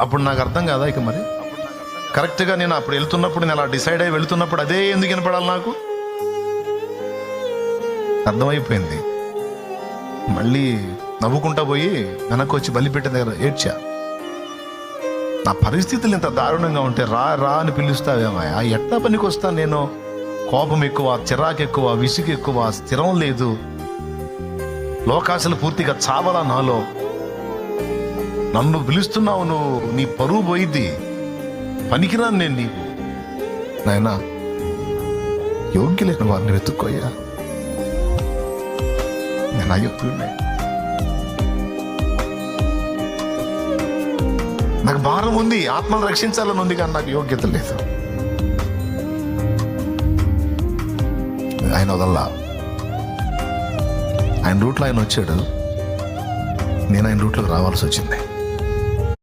అప్పుడు నాకు అర్థం కాదా ఇక మరి? కరెక్ట్గా నేను అప్పుడు వెళ్తున్నప్పుడు నేను అలా డిసైడ్ అయ్యి వెళ్తున్నప్పుడు అదే ఎందుకు వినపడాలి నాకు? అర్థమైపోయింది. మళ్ళీ నవ్వుకుంటా పోయి వెనక్కి వచ్చి బలిపెట్టిన దగ్గర ఏడ్చా. నా పరిస్థితులు ఇంత దారుణంగా ఉంటే రా రా అని పిలుస్తావేమయ్యా ఎట్లా పనికి వస్తా నేను? కోపం ఎక్కువ చిరాకు ఎక్కువ విసుగు ఎక్కువ స్థిరం లేదు. లోకాశలు పూర్తిగా చావలా నాలో. నన్ను పిలుస్తున్నావు నువ్వు నీ పరువు పోయిద్ది. పనికిరాను నేను నీకు. నాయనా యోగ్యులైన వారిని వెతుక్కోయ్యా. నేను అయ్యొప్పుడే నాకు భారం ఉంది ఆత్మను రక్షించాలని ఉంది కానీ నాకు యోగ్యత లేదు. ఆయన వదల్లా. ఆయన రూట్లో ఆయన వచ్చాడు. నేను ఆయన రూట్లోకి రావాల్సి వచ్చింది.